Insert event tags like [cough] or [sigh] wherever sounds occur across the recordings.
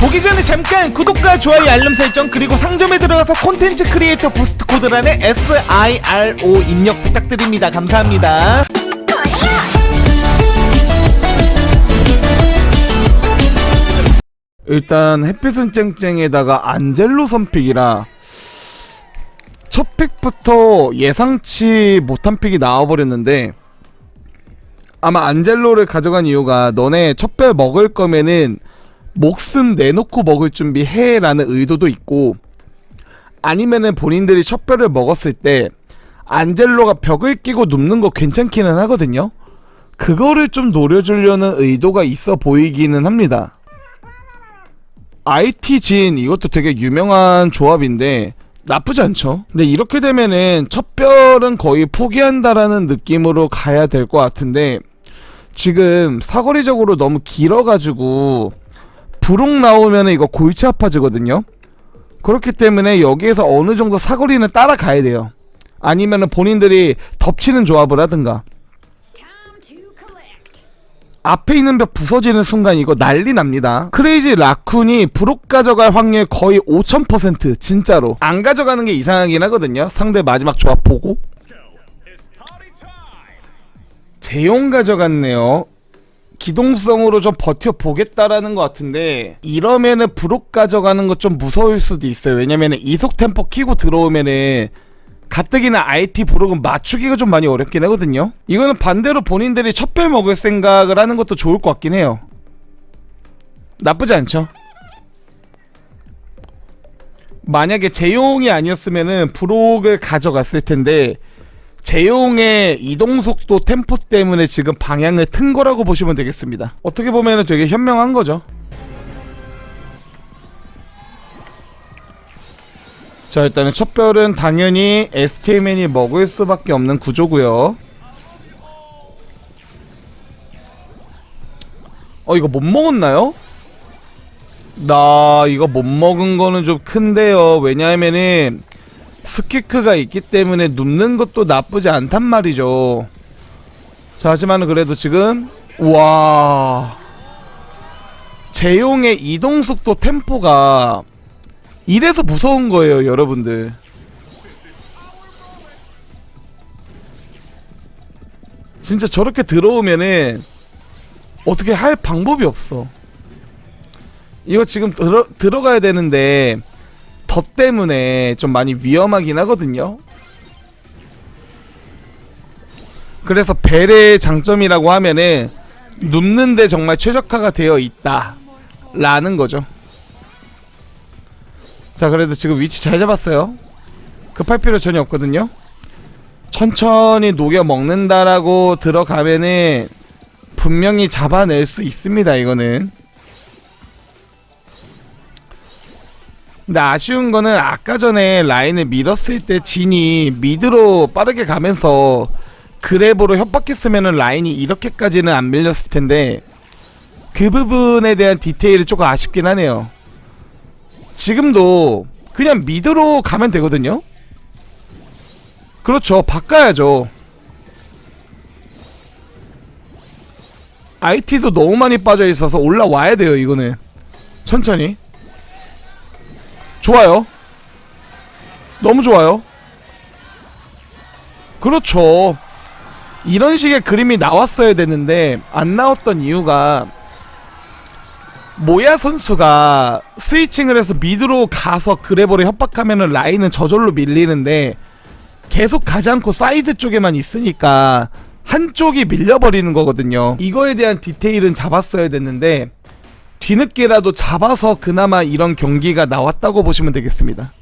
보기 전에 잠깐 구독과 좋아요 알림 설정 그리고 상점에 들어가서 콘텐츠 크리에이터 부스트 코드란에 SIRO 입력 부탁드립니다. 감사합니다. 일단 햇빛은 쨍쨍에다가 안젤로 선픽이라 첫 픽부터 예상치 못한 픽이 나와버렸는데 아마 안젤로를 가져간 이유가 너네 첫 배 먹을 거면은 목숨 내놓고 먹을 준비해라는 의도도 있고 아니면은 본인들이 첫배를 먹었을 때 안젤로가 벽을 끼고 눕는 거 괜찮기는 하거든요. 그거를 좀 노려주려는 의도가 있어 보이기는 합니다. IT 진 이것도 되게 유명한 조합인데 나쁘지 않죠. 근데 이렇게 되면은 첫 별은 거의 포기한다라는 느낌으로 가야 될 것 같은데 지금 사거리적으로 너무 길어가지고 부록 나오면 이거 골치 아파지거든요. 그렇기 때문에 여기에서 어느 정도 사거리는 따라가야 돼요. 아니면은 본인들이 덮치는 조합을 하든가. 앞에 있는 벽 부서지는 순간 이거 난리 납니다. 크레이지 라쿤이 브록 가져갈 확률 거의 5000% 진짜로. 안 가져가는 게 이상하긴 하거든요. 상대 마지막 조합 보고. 재용 가져갔네요. 기동성으로 좀 버텨보겠다라는 것 같은데 이러면은 브록 가져가는 것 좀 무서울 수도 있어요. 왜냐면은 이속 템포 키고 들어오면은 가뜩이나 IT 브록은 맞추기가 좀 많이 어렵긴 하거든요. 이거는 반대로 본인들이 첫배 먹을 생각을 하는 것도 좋을 것 같긴 해요. 나쁘지 않죠. 만약에 재용이 아니었으면은 브록을 가져갔을 텐데 재용의 이동 속도 템포 때문에 지금 방향을 튼 거라고 보시면 되겠습니다. 어떻게 보면 되게 현명한 거죠. 자 일단은 첫 별은 당연히 SK맨이 먹을 수밖에 없는 구조고요. 어 이거 못 먹었나요? 나 이거 못 먹은 거는 좀 큰데요. 왜냐하면은 스키크가 있기 때문에 눕는 것도 나쁘지 않단 말이죠. 자, 하지만 그래도 지금 와 재용의 이동 속도 템포가 이래서 무서운 거예요, 여러분들. 진짜 저렇게 들어오면은 어떻게 할 방법이 없어. 이거 지금 들어 들어가야 되는데 덧 때문에 좀 많이 위험하긴 하거든요. 그래서 벨의 장점이라고 하면은 눕는데 정말 최적화가 되어 있다 라는 거죠. 자 그래도 지금 위치 잘 잡았어요. 급할 필요 전혀 없거든요. 천천히 녹여 먹는다라고 들어가면은 분명히 잡아낼 수 있습니다. 이거는. 근데 아쉬운 거는 아까 전에 라인을 밀었을 때 진이 미드로 빠르게 가면서 그랩으로 협박했으면은 라인이 이렇게까지는 안 밀렸을 텐데 그 부분에 대한 디테일이 조금 아쉽긴 하네요. 지금도 그냥 미드로 가면 되거든요. 그렇죠. 바꿔야죠. IT도 너무 많이 빠져 있어서 올라와야 돼요. 이거는 천천히. 좋아요. 너무 좋아요. 그렇죠. 이런 식의 그림이 나왔어야 되는데 안 나왔던 이유가 모야 선수가 스위칭을 해서 미드로 가서 그래버를 협박하면은 라인은 저절로 밀리는데 계속 가지 않고 사이드 쪽에만 있으니까 한쪽이 밀려버리는 거거든요. 이거에 대한 디테일은 잡았어야 됐는데 뒤늦게라도 잡아서 그나마 이런 경기가 나왔다고 보시면 되겠습니다.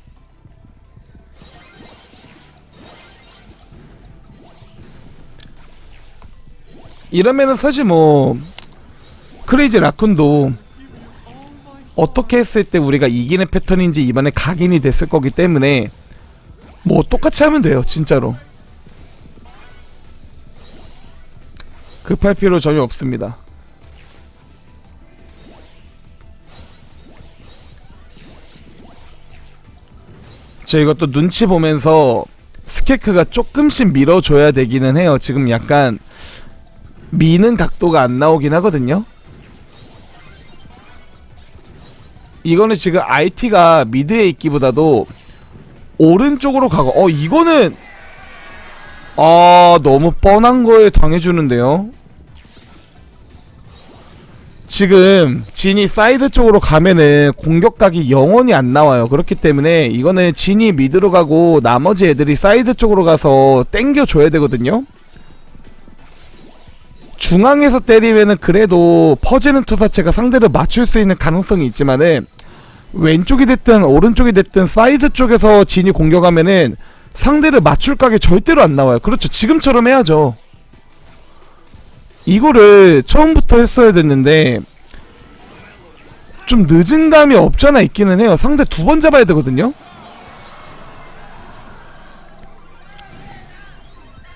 이러면은 사실 뭐 크레이지 라쿤도 어떻게 했을 때 우리가 이기는 패턴인지 이번에 각인이 됐을 거기 때문에 뭐 똑같이 하면 돼요 진짜로 급할 필요 전혀 없습니다 저 이것도 눈치 보면서 스케크가 조금씩 밀어줘야 되기는 해요. 지금 약간 미는 각도가 안 나오긴 하거든요. 이거는 지금 IT가 미드에 있기보다도 오른쪽으로 가고 어 이거는 아 너무 뻔한 거에 당해주는데요 지금 진이 사이드 쪽으로 가면은 공격각이 영원히 안 나와요 그렇기 때문에 이거는 진이 미드로 가고 나머지 애들이 사이드 쪽으로 가서 땡겨줘야 되거든요 중앙에서 때리면은 그래도 퍼지는 투사체가 상대를 맞출 수 있는 가능성이 있지만은 왼쪽이 됐든 오른쪽이 됐든 사이드 쪽에서 진이 공격하면은 상대를 맞출 각이 절대로 안 나와요. 그렇죠. 지금처럼 해야죠. 이거를 처음부터 했어야 됐는데 좀 늦은 감이 없잖아 있기는 해요. 상대 두 번 잡아야 되거든요.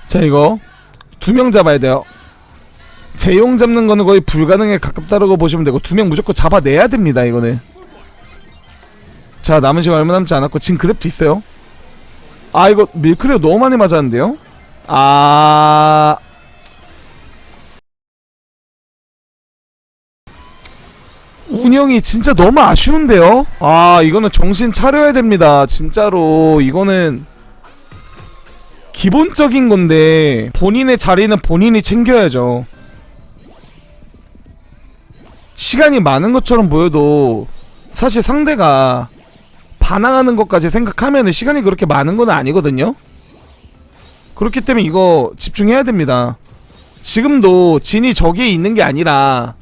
자 이거 두 명 잡아야 돼요. 재용 잡는 거는 거의 불가능에 가깝다라고 보시면 되고 두 명 무조건 잡아내야 됩니다 이거는 자 남은 시간 얼마 남지 않았고 지금 그랩도 있어요 아 이거 밀크레어 너무 많이 맞았는데요 아 운영이 진짜 너무 아쉬운데요 아 이거는 정신 차려야 됩니다 진짜로 이거는 기본적인 건데 본인의 자리는 본인이 챙겨야죠 시간이 많은 것처럼 보여도 사실 상대가 반항하는 것까지 생각하면 시간이 그렇게 많은 건 아니거든요. 그렇기 때문에 이거 집중해야 됩니다. 지금도 진이 저기에 있는 게 아니라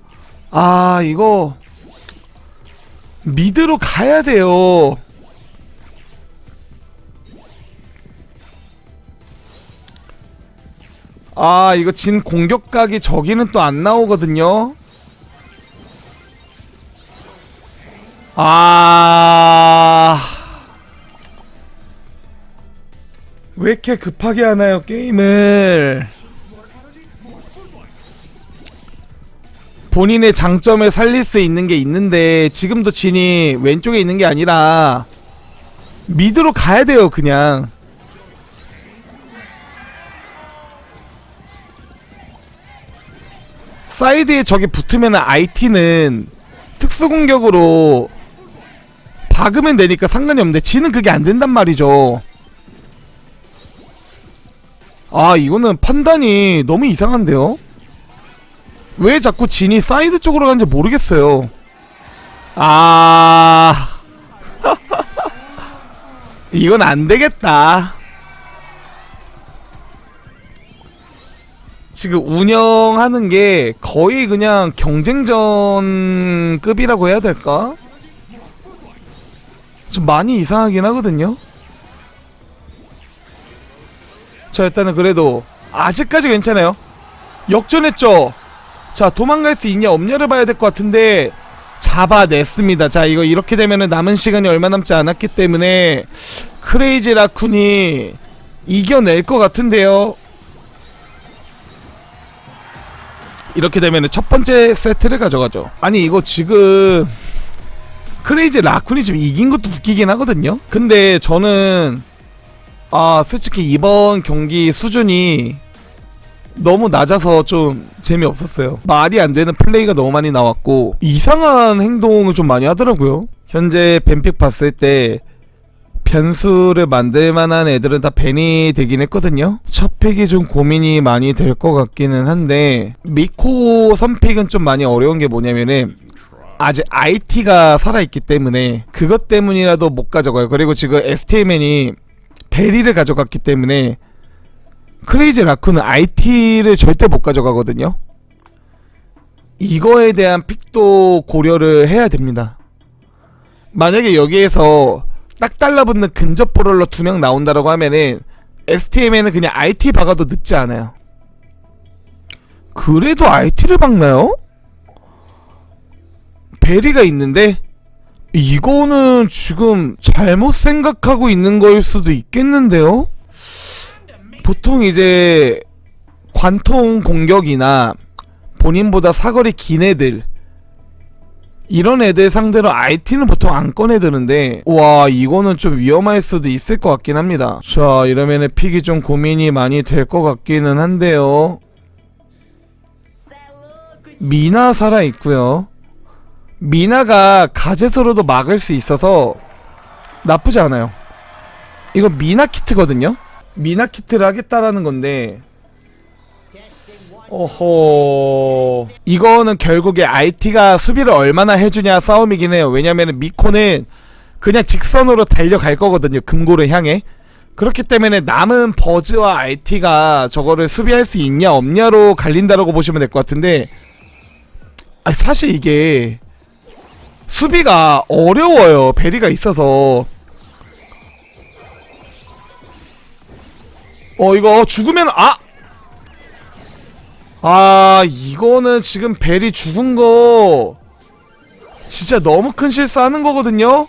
아 이거 미드로 가야 돼요. 아 이거 진 공격각이 저기는 또 안 나오거든요. 아. 왜 이렇게 급하게 하나요, 게임을? 본인의 장점을 살릴 수 있는 게 있는데, 지금도 진이 왼쪽에 있는 게 아니라, 미드로 가야 돼요, 그냥. 사이드에 적이 붙으면 IT는 특수 공격으로 박으면 되니까 상관이 없는데 지는 그게 안 된단 말이죠. 아 이거는 판단이 너무 이상한데요? 왜 자꾸 진이 사이드 쪽으로 가는지 모르겠어요. 아 [laughs] 이건 안 되겠다. 지금 운영하는 게 거의 그냥 경쟁전 급이라고 해야 될까? 좀 많이 이상하긴 하거든요. 자 일단은 그래도 아직까지 괜찮아요. 역전했죠. 자 도망갈 수 있냐 없냐를 봐야 될 것 같은데 잡아냈습니다. 자 이거 이렇게 되면은 남은 시간이 얼마 남지 않았기 때문에 크레이지 라쿤이 이겨낼 것 같은데요. 이렇게 되면은 첫 번째 세트를 가져가죠. 아니 이거 지금 크레이지 라쿤이 좀 이긴 것도 웃기긴 하거든요. 근데 저는 아 솔직히 이번 경기 수준이 너무 낮아서 좀 재미없었어요. 말이 안 되는 플레이가 너무 많이 나왔고 이상한 행동을 좀 많이 하더라고요. 현재 뱀픽 봤을 때 변수를 만들 만한 애들은 다 밴이 되긴 했거든요. 첫 픽이 좀 고민이 많이 될 것 같기는 한데 미코 선픽은 좀 많이 어려운 게 뭐냐면은 아직 IT가 살아있기 때문에 그것 때문이라도 못 가져가요. 그리고 지금 STMN이 베리를 가져갔기 때문에 크레이지 라쿠는 IT를 절대 못 가져가거든요. 이거에 대한 픽도 고려를 해야 됩니다. 만약에 여기에서 딱 달라붙는 근접 보롤러 두 명 나온다라고 하면은 STM에는 그냥 IT 박아도 늦지 않아요. 그래도 IT를 박나요? 베리가 있는데 이거는 지금 잘못 생각하고 있는 걸 수도 있겠는데요? 보통 이제 관통 공격이나 본인보다 사거리 긴 애들 이런 애들 상대로 IT는 보통 안 꺼내드는데 와 이거는 좀 위험할 수도 있을 것 같긴 합니다 자 이러면은 픽이 좀 고민이 많이 될 것 같기는 한데요 미나 살아있고요 미나가 가젯으로도 막을 수 있어서 나쁘지 않아요. 이거 미나 키트거든요. 미나 키트를 하겠다라는 건데. 오호. 이거는 결국에 IT가 수비를 얼마나 해주냐 싸움이긴 해요. 왜냐면은 미코는 그냥 직선으로 달려갈 거거든요. 금고를 향해. 그렇기 때문에 남은 버즈와 IT가 저거를 수비할 수 있냐 없냐로 갈린다라고 보시면 될 것 같은데 아 사실 이게 수비가 어려워요 베리가 있어서 어 이거 죽으면 아! 아 이거는 지금 베리 죽은 거 진짜 너무 큰 실수하는 거거든요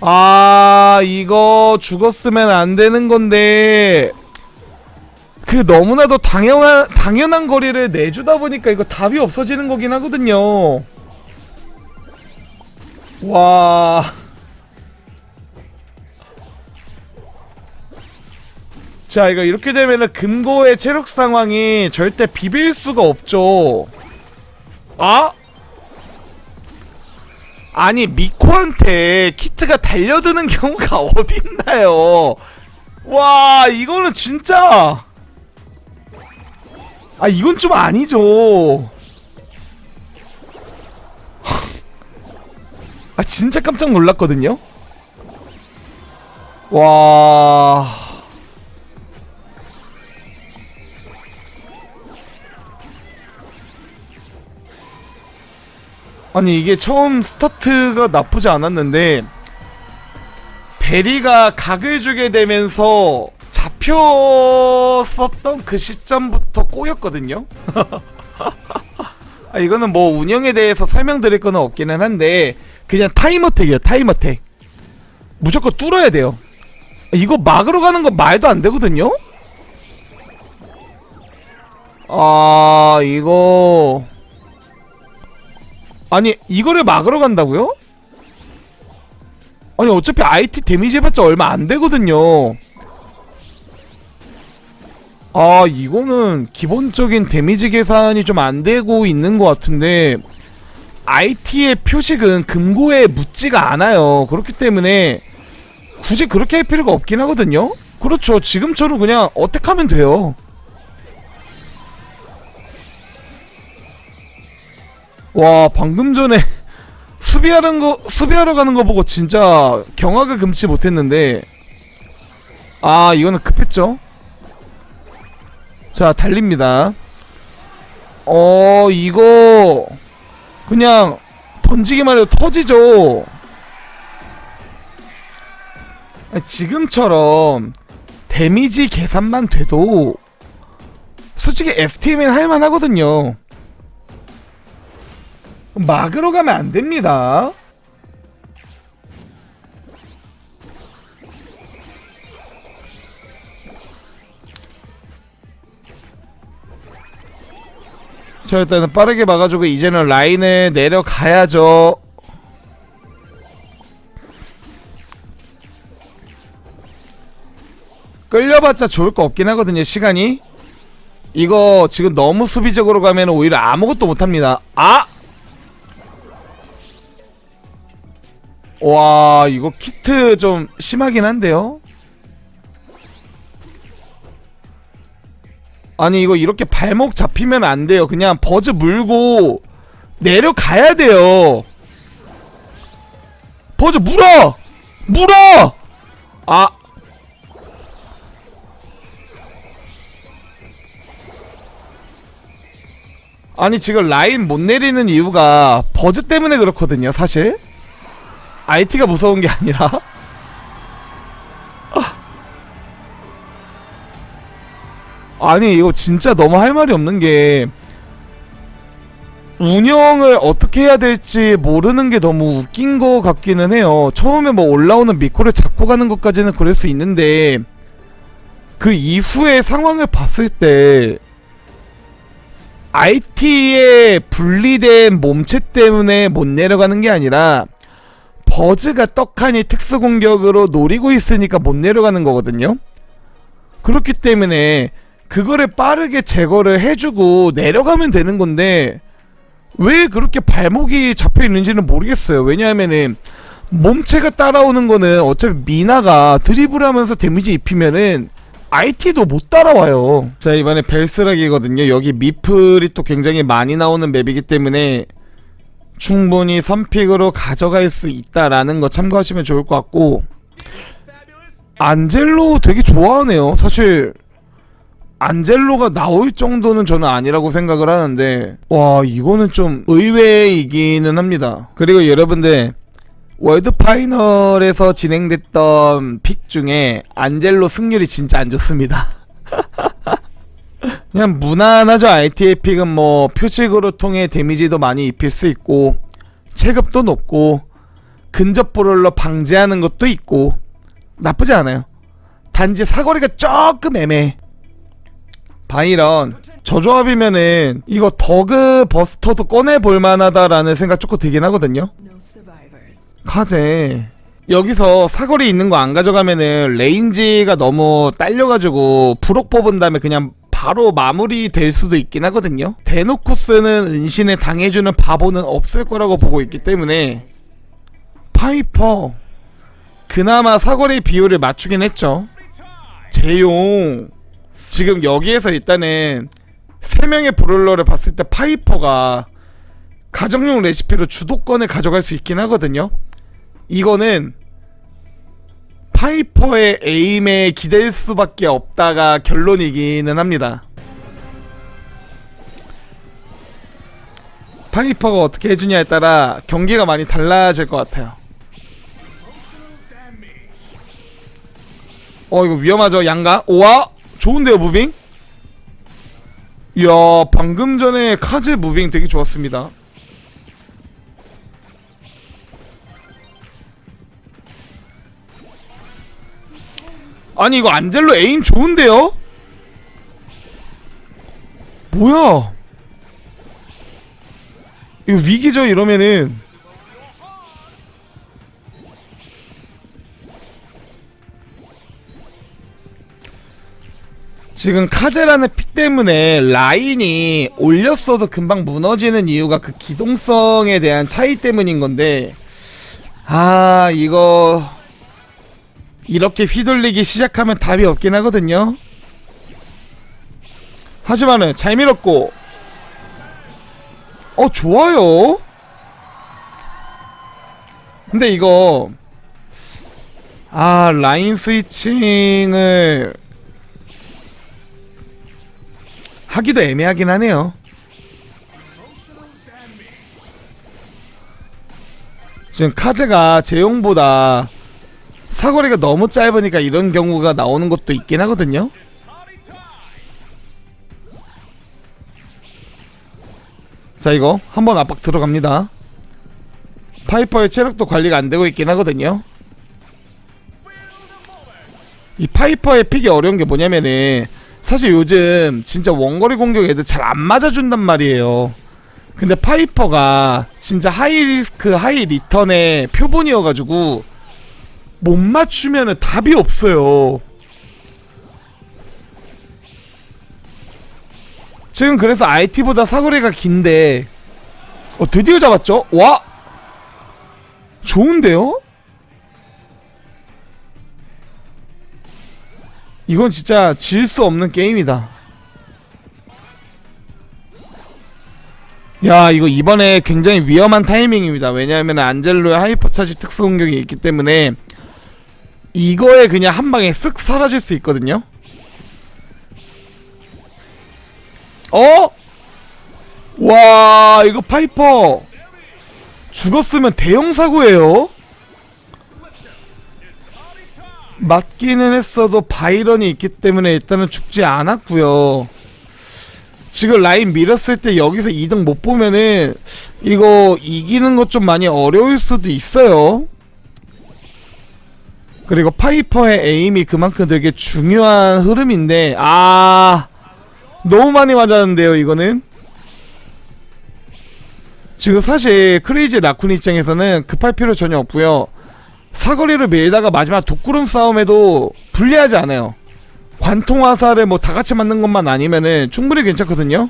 아 이거 죽었으면 안 되는 건데 그 너무나도 당연한 당연한 거리를 내주다 보니까 이거 답이 없어지는 거긴 하거든요. 와. 자 이거 이렇게 되면은 금고의 체력 상황이 절대 비빌 수가 없죠. 아? 아니 미코한테 키트가 달려드는 경우가 [laughs] 어딨나요? 와 이거는 진짜 아 이건 좀 아니죠. [laughs] 아 진짜 깜짝 놀랐거든요. 와. 아니 이게 처음 스타트가 나쁘지 않았는데 베리가 각을 주게 되면서 잡혔었던 그 시점부터 꼬였거든요. [laughs] 아, 이거는 뭐 운영에 대해서 설명드릴 거는 없기는 한데 그냥 타임어택이에요. 타임어택. 무조건 뚫어야 돼요. 이거 막으러 가는 거 말도 안 되거든요. 아 이거 아니 이거를 막으러 간다고요? 아니 어차피 IT 데미지 해봤자 얼마 안 되거든요. 아 이거는 기본적인 데미지 계산이 좀 안 되고 있는 것 같은데 IT의 표식은 금고에 묻지가 않아요. 그렇기 때문에 굳이 그렇게 할 필요가 없긴 하거든요. 그렇죠. 지금처럼 그냥 어택하면 돼요. 와 방금 전에 [laughs] 수비하는 거 수비하러 가는 거 보고 진짜 경악을 금치 못했는데 아 이거는 급했죠. 자 달립니다. 어 이거 그냥 던지기만 해도 터지죠. 지금처럼 데미지 계산만 돼도 솔직히 STM은 할만하거든요. 막으러 가면 안 됩니다. 자 일단은 빠르게 막아주고 이제는 라인을 내려가야죠. 끌려봤자 좋을 거 없긴 하거든요 시간이 이거 지금 너무 수비적으로 가면 오히려 아무것도 못합니다 아! 와 이거 키트 좀 심하긴 한데요? 아니 이거 이렇게 발목 잡히면 안 돼요. 그냥 버즈 물고 내려가야 돼요. 버즈 물어! 물어! 아! 아니 지금 라인 못 내리는 이유가 버즈 때문에 그렇거든요 사실 IT가 무서운 게 아니라? 아니 이거 진짜 너무 할 말이 없는 게 운영을 어떻게 해야 될지 모르는 게 너무 웃긴 거 같기는 해요. 처음에 뭐 올라오는 미코를 잡고 가는 것까지는 그럴 수 있는데 그 이후의 상황을 봤을 때 IT의 분리된 몸체 때문에 못 내려가는 게 아니라 버즈가 떡하니 특수 공격으로 노리고 있으니까 못 내려가는 거거든요. 그렇기 때문에 그거를 빠르게 제거를 해주고 내려가면 되는 건데 왜 그렇게 발목이 잡혀 있는지는 모르겠어요. 왜냐하면은 몸체가 따라오는 거는 어차피 미나가 드리블하면서 데미지 입히면은 IT도 못 따라와요. 자 이번에 벨스락이거든요. 여기 미플이 또 굉장히 많이 나오는 맵이기 때문에 충분히 선픽으로 가져갈 수 있다라는 거 참고하시면 좋을 것 같고 안젤로 되게 좋아하네요. 사실 안젤로가 나올 정도는 저는 아니라고 생각을 하는데 와 이거는 좀 의외이기는 합니다. 그리고 여러분들 월드 파이널에서 진행됐던 픽 중에 안젤로 승률이 진짜 안 좋습니다. [laughs] 그냥 무난하죠. IT의 픽은 뭐 표식으로 통해 데미지도 많이 입힐 수 있고 체급도 높고 근접 브롤러 방지하는 것도 있고 나쁘지 않아요. 단지 사거리가 조금 애매해. 바이런 저 조합이면은 이거 더그 버스터도 꺼내 볼 만하다라는 생각 조금 들긴 하거든요. 카제 여기서 사거리 있는 거 안 가져가면은 레인지가 너무 딸려가지고 부록 뽑은 다음에 그냥 바로 마무리 될 수도 있긴 하거든요. 대놓고 쓰는 은신에 당해주는 바보는 없을 거라고 보고 있기 때문에 파이퍼 그나마 사거리 비율을 맞추긴 했죠. 재용 지금 여기에서 일단은 세 명의 브롤러를 봤을 때 파이퍼가 가정용 레시피로 주도권을 가져갈 수 있긴 하거든요. 이거는 파이퍼의 에임에 기댈 수밖에 없다가 결론이기는 합니다. 파이퍼가 어떻게 해주냐에 따라 경기가 많이 달라질 것 같아요. 어 이거 위험하죠 양가? 오와 좋은데요 무빙? 이야 방금 전에 카즈 무빙 되게 좋았습니다. 아니 이거 안젤로 에임 좋은데요? 뭐야? 이거 위기죠 이러면은 지금 카제라는 픽 때문에 라인이 올렸어도 금방 무너지는 이유가 그 기동성에 대한 차이 때문인 건데 아 이거 이렇게 휘둘리기 시작하면 답이 없긴 하거든요. 하지만은 잘 밀었고, 어 좋아요. 근데 이거 아 라인 스위칭을 하기도 애매하긴 하네요. 지금 카제가 제용보다 사거리가 너무 짧으니까 이런 경우가 나오는 것도 있긴 하거든요. 자 이거 한번 압박 들어갑니다. 파이퍼의 체력도 관리가 안 되고 있긴 하거든요. 이 파이퍼의 픽이 어려운 게 뭐냐면은 사실 요즘 진짜 원거리 공격 애들 잘 안 맞아준단 말이에요. 근데 파이퍼가 진짜 하이 리스크 하이 리턴의 표본이어가지고 못 맞추면은 답이 없어요. 지금 그래서 IT보다 사거리가 긴데 어 드디어 잡았죠? 와 좋은데요? 이건 진짜 질 수 없는 게임이다. 야 이거 이번에 굉장히 위험한 타이밍입니다. 왜냐하면 안젤로의 하이퍼 차지 특수 공격이 있기 때문에 이거에 그냥 한 방에 쓱 사라질 수 있거든요. 어? 와 이거 파이퍼 죽었으면 대형 사고예요. 맞기는 했어도 바이런이 있기 때문에 일단은 죽지 않았고요. 지금 라인 밀었을 때 여기서 2등 못 보면은 이거 이기는 것 좀 많이 어려울 수도 있어요. 그리고 파이퍼의 에임이 그만큼 되게 중요한 흐름인데 아 너무 많이 맞았는데요 이거는? 지금 사실 크레이지 라쿤 입장에서는 급할 필요 전혀 없고요. 사거리를 밀다가 마지막 독구름 싸움에도 불리하지 않아요. 관통 화살을 뭐 다 같이 맞는 것만 아니면은 충분히 괜찮거든요.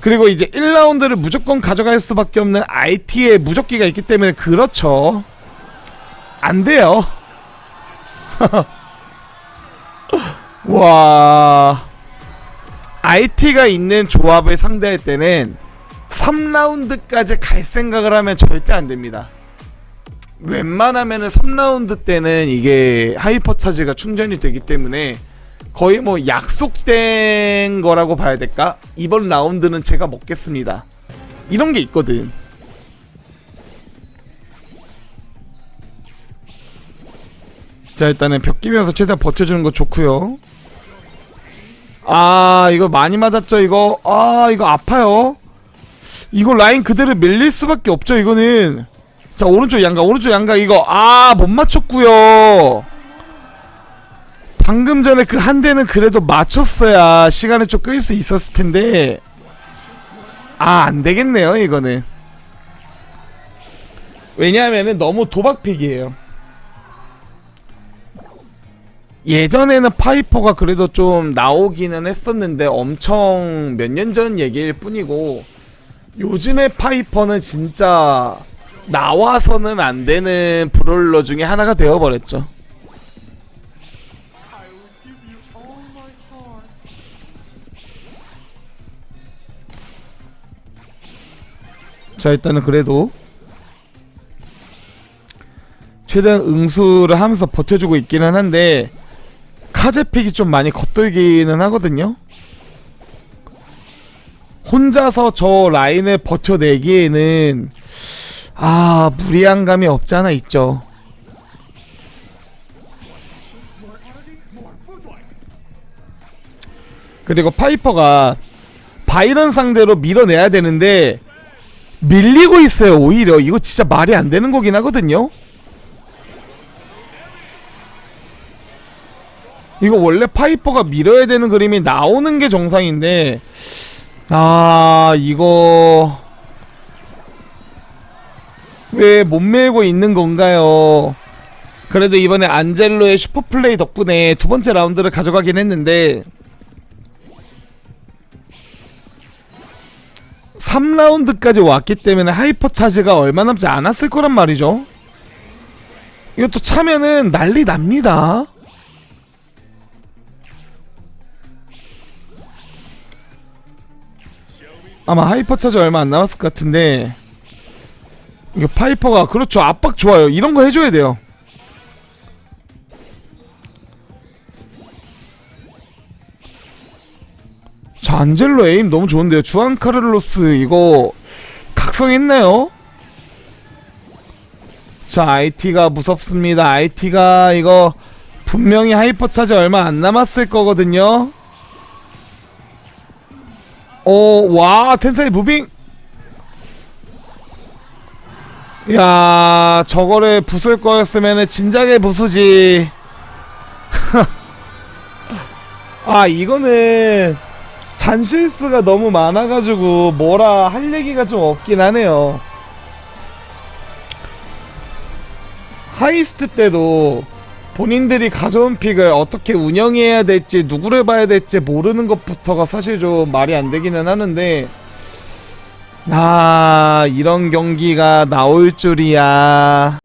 그리고 이제 1라운드를 무조건 가져갈 수밖에 없는 IT의 무적기가 있기 때문에 그렇죠. 안 돼요. [laughs] 와. IT가 있는 조합을 상대할 때는 3라운드까지 갈 생각을 하면 절대 안 됩니다. 웬만하면은 3라운드 때는 이게 하이퍼 차지가 충전이 되기 때문에 거의 뭐 약속된 거라고 봐야 될까? 이번 라운드는 제가 먹겠습니다. 이런 게 있거든. 자 일단은 벽 끼면서 최대한 버텨주는 거 좋고요. 아 이거 많이 맞았죠 이거 아 이거 아파요. 이거 라인 그대로 밀릴 수밖에 없죠 이거는. 자 오른쪽 양가 오른쪽 양가 이거 아 못 맞췄고요. 방금 전에 그 한 대는 그래도 맞췄어야 시간을 좀 끌 수 있었을 텐데 아 안되겠네요 이거는 왜냐하면은 너무 도박픽이에요 예전에는 파이퍼가 그래도 좀 나오기는 했었는데 엄청 몇 년 전 얘기일 뿐이고 요즘의 파이퍼는 진짜 나와서는 안 되는 브롤러 중에 하나가 되어버렸죠. 자 일단은 그래도 최대한 응수를 하면서 버텨주고 있기는 한데 카제픽이 좀 많이 겉돌기는 하거든요. 혼자서 저 라인을 버텨내기에는 아 무리한 감이 없지 않아 있죠. 그리고 파이퍼가 바이런 상대로 밀어내야 되는데 밀리고 있어요 오히려. 이거 진짜 말이 안 되는 거긴 하거든요 이거 원래 파이퍼가 밀어야 되는 그림이 나오는 게 정상인데 아 이거 왜 못 밀고 있는 건가요 그래도 이번에 안젤로의 슈퍼플레이 덕분에 두 번째 라운드를 가져가긴 했는데 3라운드까지 왔기 때문에 하이퍼 차지가 얼마 남지 않았을 거란 말이죠. 이것도 차면은 난리 납니다. 아마 하이퍼 차지 얼마 안 남았을 것 같은데 이거 파이퍼가 그렇죠. 압박 좋아요. 이런 거 해줘야 돼요. 자 안젤로 에임 너무 좋은데요. 주안 카를로스 이거 각성했나요? 자 IT가 무섭습니다. IT가 이거 분명히 하이퍼 차지 얼마 안 남았을 거거든요 오 와 텐사이 무빙 야 저거를 부술 거였으면 진작에 부수지 [laughs] 아 이거는 잔실수가 너무 많아가지고 뭐라 할 얘기가 좀 없긴 하네요. 하이스트 때도 본인들이 가져온 픽을 어떻게 운영해야 될지 누구를 봐야 될지 모르는 것부터가 사실 좀 말이 안 되기는 하는데 아 이런 경기가 나올 줄이야.